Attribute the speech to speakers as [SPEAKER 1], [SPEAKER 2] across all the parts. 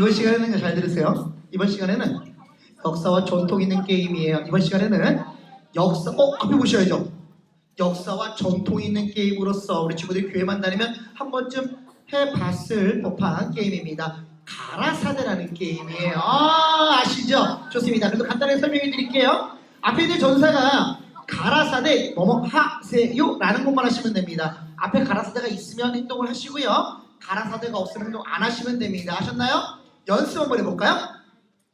[SPEAKER 1] 이번 시간에는 잘 들으세요. 이번 시간에는 역사와 전통 있는 게임이에요. 이번 시간에는 역사, 어, 앞에 보셔야죠. 역사와 전통 있는 게임으로서 우리 친구들이 교회만 다니면 한 번쯤 해봤을 법한 게임입니다. 가라사대라는 게임이에요. 아, 아시죠? 좋습니다. 그래도 간단하게 설명해 드릴게요. 앞에 있는 전사가 가라사대 넘어 하세요 라는 것만 하시면 됩니다. 앞에 가라사대가 있으면 행동을 하시고요. 가라사대가 없으면 행동 안 하시면 됩니다. 아셨나요? 연습 한번 해볼까요?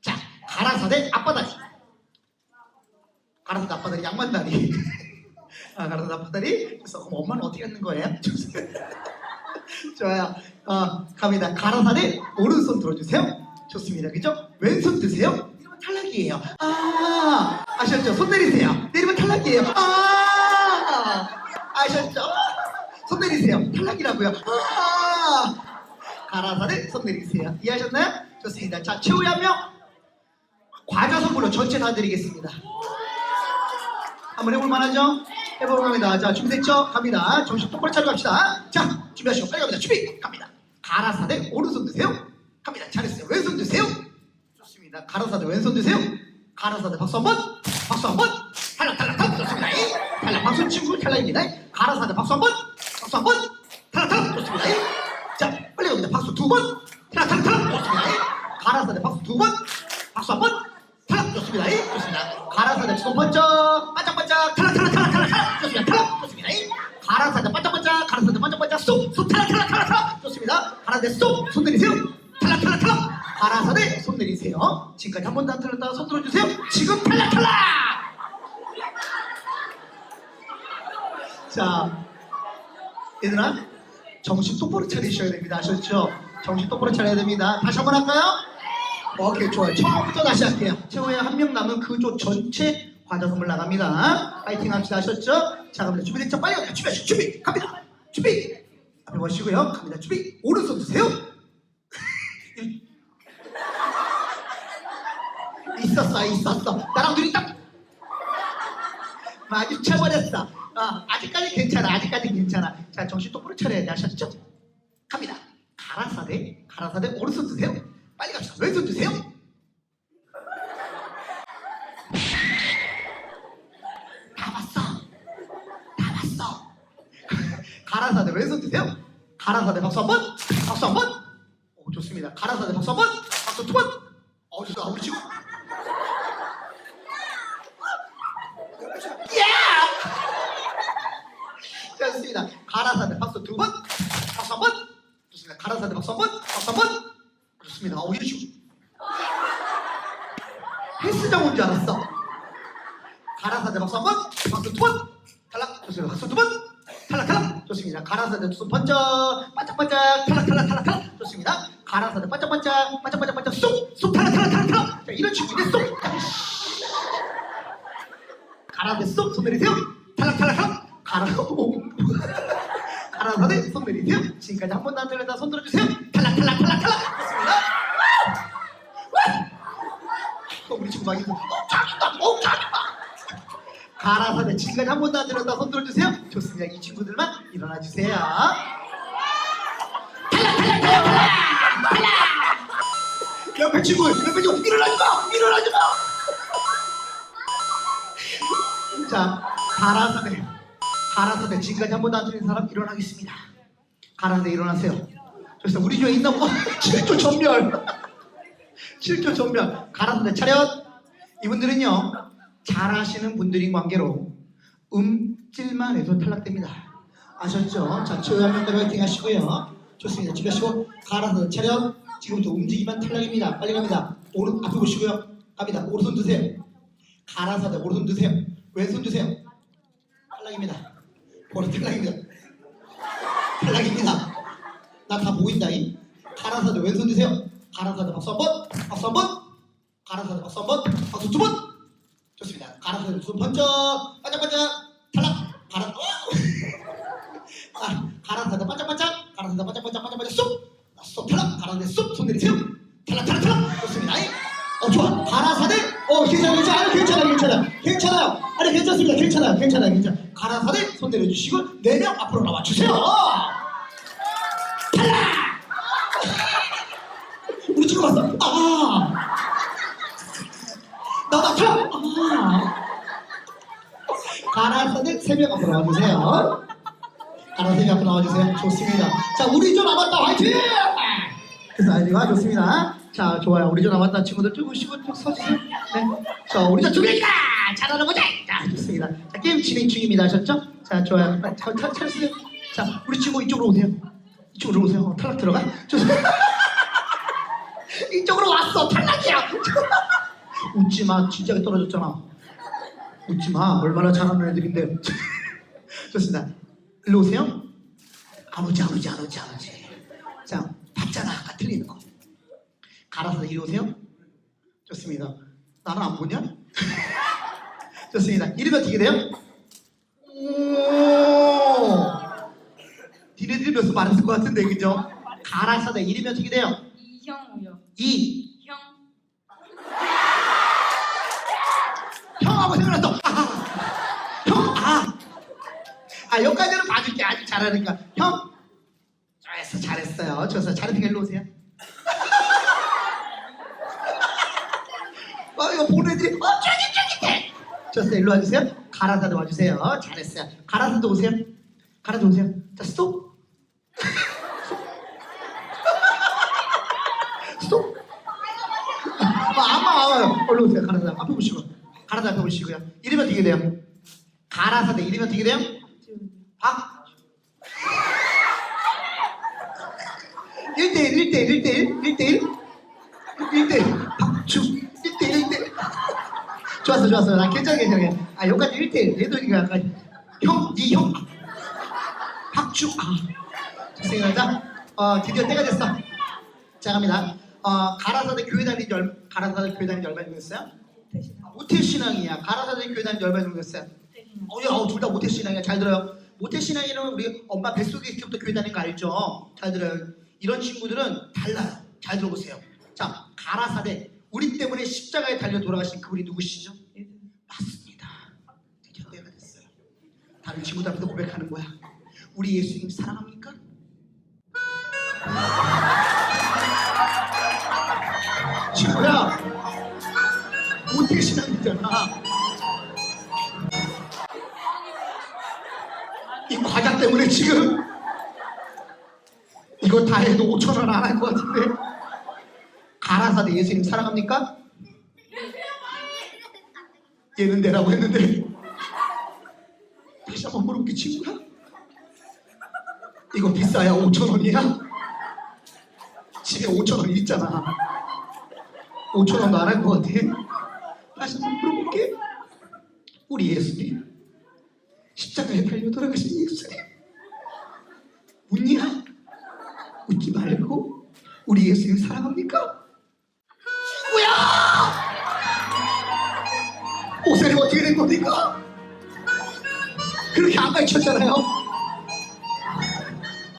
[SPEAKER 1] 자, 가라사대 앞바다리. 가라사대 앞바다리 양반다리. 아, 가라사대 앞바다리. 그래서 그럼 엄마는 어떻게 하는 거예요? 좋아요. 어, 갑니다. 가라사대 오른손 들어주세요. 좋습니다. 그죠? 왼손 드세요. 이러면 탈락이에요. 아, 아셨죠? 손 내리세요. 내리면 탈락이에요. 아, 아셨죠? 손 내리세요. 탈락이라고요. 아, 가라사대 손 내리세요. 이해하셨나요? 좋습니다. 자, 최후의 한 명. 과자 선물로 전체 다 드리겠습니다. 한번 해볼 만하죠? 해볼 겁니다. 자, 준비됐죠? 갑니다. 정신 똑바로 차려 갑시다. 자, 준비하시고 빨리 갑니다. 준비! 갑니다. 가라사대 오른손 드세요. 갑니다. 잘했어요. 왼손 드세요. 좋습니다. 가라사대 왼손 드세요. 가라사대 박수 한 번. 박수 한 번. 탈락, 탈락, 탈락. 좋습니다. 탈락, 박수 치고 탈락입니다. 가라사대 박수 한 번. 박수 한 번. 탈락, 탈락. 좋습니다. 갑니다. 박수 두 번. 탈락, 탈락, 탈락. 좋습니다. 가라사대 박수 두 번. 박수 한 번. 탈락. 좋습니다. 좋습니다. 가라사대 두 번쩍. 반짝반짝. 탈락, 탈락, 탈락, 탈락. 좋습니다. 탈락. 좋습니다. 가라사대 반짝반짝. 가라사대 반짝반짝. 쏙, 쏙, 탈락, 탈락, 탈락, 탈락. 좋습니다. 가라사대 쏙. 손 내리세요. 탈락, 탈락, 탈락. 가라사대 손 내리세요. 지금까지 한 번도 안 틀렸다. 손 들어주세요. 지금 탈락, 탈락. 자, 얘들아, 정신 똑바로 차리셔야 됩니다. 아셨죠? 정신 똑바로 차려야 됩니다. 다시 한번 할까요? 오케이, 좋아요. 처음부터 다시 할게요. 최후에 한 명 남은 그 조 전체 과자 선물 나갑니다. 파이팅 합시다. 아셨죠? 자, 그럼 준비됐죠? 빨리 갑니다. 준비, 준비, 갑니다. 준비! 앞에 보시고요. 갑니다. 준비! 오른손 드세요. 있었어, 있었어. 나랑 눈이 딱 마주쳐버렸어. 어, 아직까지 괜찮아. 아직까지 괜찮아. 자, 정신 똑바로 차려야 돼. 아셨죠? 갑니다. 가라사대, 가라사대 오른손 드세요. 빨리 갑시다. 왼손 드세요. 다 봤어. 다 봤어. 가라사대 왼손 드세요. 가라사대 박수 한 번. 박수 한 번. 오, 좋습니다. 가라사대 박수 한 번. 박수 두 번. 어, 좋다. 우리 지금 좋습니다. 가라사대 박수 두 번, 박수 한 번. 좋습니다. 가라사대 박수 한 번, 박수 한 번. 좋습니다. 어, 이러시고. 헬스장 온 줄 알았어. 가라사대 박수 한 번, 박수 두 번. 탈락. 좋습니다. 박수 두 번. 탈락, 탈락. 좋습니다. 가라사대 두손 번쩍, 반짝반짝, 탈락, 탈락, 탈락, 탈락. 좋습니다. 가라사대 반짝반짝, 반짝반짝, 반짝, 쏙, 쏙, 탈락, 탈락, 탈락, 탈락. 자, 이런 친구인데 쏙. 가라사대 쏙, 손 내리세요. 탈락, 탈락, 탈락. 가라, 가라사대 손 내리세요. 지금까지 한 번도 안 들렸다 손 들어주세요. 탈락, 탈락, 탈락, 탈락. 좋습니다. 또 우리 친구 막 이거, 어, 자기다, 어. 가라사대 지금까지 한 번도 안 들었다 손 들어주세요. 좋습니다. 이 친구들만 일어나 주세요. 탈락, 탈락, 탈락, 탈락, 탈락. 옆에 친구, 옆에 친구 일어나지 마, 일어나지 마. 자, 가라사대, 가라사대 지금까지 한 번도 안 들린 사람 일어나겠습니다. 가라사대 일어나세요. 그래서 우리 교회 있나 봐. 7조 전멸. 7조 전멸. 가라사대 차렷. 이분들은요, 잘하시는 분들인 관계로 음질만 해도 탈락됩니다. 아셨죠? 자, 명대로 화이팅 하시고요. 좋습니다. 준비하시고, 가라사대 차렷. 지금부터 움직이면 탈락입니다. 빨리 갑니다. 오른, 앞에 보시고요. 갑니다. 오른손 드세요. 가라사대 오른손 드세요. 왼손 드세요. 탈락입니다. 오른 탈락입니다. 탈락입니다. 나 다 보인다잉. 가라사대 왼손 드세요. 가라사대 박수 한 번, 박수 한 번, 가라사대 박수 한 번, 박수 두 번. 좋습니다. 가라사대 두손 번쩍, 반짝반짝, 탈락. 가라, 아, 가라사대 반짝반짝, 가라사대 반짝반짝, 반짝반짝, 쏙, 아, 쏙 탈락. 가라사대 쏙, 손 내리세요. 탈락, 탈락, 탈락. 좋습니다. 어, 좋아. 가라사대, 어 괜찮아 괜찮아. 아니, 괜찮아 괜찮아. 괜찮아. 아니 괜찮습니다. 괜찮아 괜찮아 괜찮아. 가라사대 손 내려주시고 네 명 앞으로 나와주세요. 탈락! 우리 친구 왔어. 아나 막혀 아! 가라사대 세명 앞으로 나와주세요. 가라사대 앞으로 나와주세요. 좋습니다. 자 우리 좀 남았다. 화이팅! 그래서 아이디가 좋습니다. 자, 좋아요. 우리 조 남았다. 친구들 쭉 오시고 쭉 서주세요. 네. 자, 우리 조 준비했다! 잘하는 거자! 자, 좋습니다. 자, 게임 진행 중입니다. 아셨죠? 자, 좋아요. 자, 차, 차, 차세요. 자, 우리 친구 이쪽으로 오세요. 이쪽으로 오세요. 어, 탈락 들어가. 좋습니다. 이쪽으로 왔어. 탈락이야. 웃지 마. 진작에 떨어졌잖아. 웃지 마. 얼마나 잘하는 애들인데. 좋습니다. 일로 오세요. 아버지, 아버지, 아버지, 아버지. 자, 봤잖아. 아까 틀리는 거. 갈아서 이리 오세요. 좋습니다. 나는 안 보냐? 좋습니다. 이름이 어떻게 돼요? 오! 니네들이 몇수 많았을 것 같은데, 그죠? 가라사대 이름이 어떻게 돼요?
[SPEAKER 2] 이형우요.
[SPEAKER 1] 이
[SPEAKER 2] 형.
[SPEAKER 1] 형하고 생각났어. 아, 형, 아, 아 여기까지는 봐줄게. 아주 잘하니까. 형, 잘했어, 잘했어요. 좋았어, 잘했으니까 일로 오세요. 이거 보내드리, 어, 쫄깃쫄깃해. 좋았어, 일로 와주세요. 가라사도 와주세요. 잘했어요. 가라사도 오세요. 가라도 오세요. 자, 스톱. 스톱. 아, 아마 아마 얼른 오세요. 가라사 앞에 보시고 가라사 앞에 보시고요. 이름이 어떻게 돼요? 가라사대 이름이 어떻게 돼요? 박 1대1 1대1 1대1 1대1 1대1 좋았어 좋았어 나 괜찮아 괜찮아 아 여기까지 1대1 얘들이가 약간 형니형 박주 아 좋습니다 자 어, 드디어 때가 됐어 자 갑니다 어, 가라사대 교회 다닌 지 얼, 가라사대 교회 다닌 지 얼마 정도 됐어요? 모태 신앙이야 가라사대 교회 다닌 지 얼마 정도 됐어요? 어, 야, 어, 둘다 모태 신앙이야. 잘 들어요. 모태 신앙이는 우리 엄마 뱃속에 있을 때부터 교회 다니는 거 알죠? 잘 들어요. 이런 친구들은 달라요. 잘 들어보세요. 자, 가라사대. 우리 때문에 십자가에 달려 돌아가신 그분이 누구시죠? 맞습니다. 드디어 때가 됐어요. 다른 친구들 앞에서 고백하는 거야. 우리 예수님 사랑합니까? 친구야, 모태 신앙이잖아. 이 과자 때문에 지금 이거 다 해도 5천 원 안 할 것 같은데 가라사대 예수님 사랑합니까? 얘는 내라고 했는데 다시 한번 물어볼게 친구야 이거 비싸야 5천 원이야? 집에 5천 원 있잖아 5천 원도 안 할 것 같아 다시 한번 물어볼게 우리 예수님 십자가에 달려 돌아가신 예수님 웃냐? 웃지 말고 우리 예수님 사랑합니까? 옷에 어떻게 된 겁니까? 그렇게 안 가르쳤잖아요.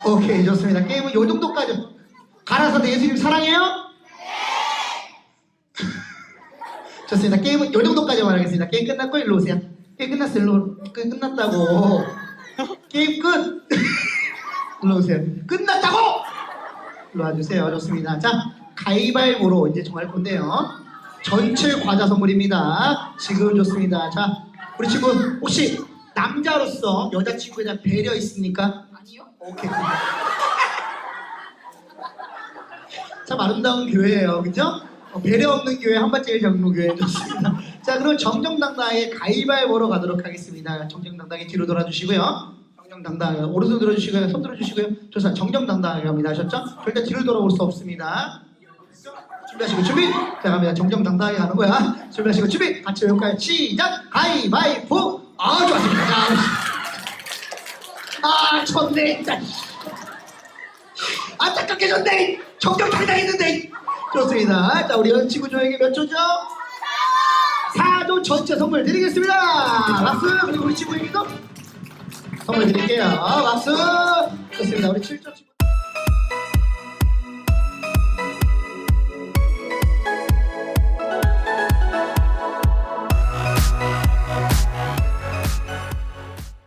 [SPEAKER 1] 오케이 좋습니다. 게임은 요 정도까지. 내 예수님 사랑해요? 좋습니다. 게임은 요 정도까지만 하겠습니다. 게임 끝났고 일로 오세요. 게임 끝났어 일로. 게임 끝났다고. 게임 끝. 일로 오세요. 끝났다고! 일로 와주세요. 좋습니다. 자 가위바위보로 이제 정할 건데요 전체 과자 선물입니다. 지금 좋습니다. 자 우리 친구 혹시 남자로서 여자친구에 대한 배려 있습니까?
[SPEAKER 2] 아니요?
[SPEAKER 1] 오케이. 참 아름다운 교회예요. 그죠? 어, 배려 없는 교회 한밭제일 정로교회. 좋습니다. 자 그럼 정정당당하게 가위바위보로 가도록 하겠습니다. 정정당당하게 뒤로 돌아주시고요. 정정당당하게 오른손 들어주시고요. 손 들어주시고요. 좋습니다. 정정당당하게 갑니다. 아셨죠? 절대 뒤를 돌아올 수 없습니다 준비하시고 준비. 자 갑니다 정정당당하게 가는 거야. 준비하시고 준비. 같이 외울까요 시작. 가위바위보 아 좋았습니다. 자, 아 좋네. 진짜. 안타깝게 졌네. 정정당당했는데. 좋습니다. 자 우리 연치구 조에게 몇 조죠? 4조 전체 선물 드리겠습니다. 박수. 그리고 우리 친구에게도 선물 드릴게요. 박수. 좋습니다. 우리 7조 친구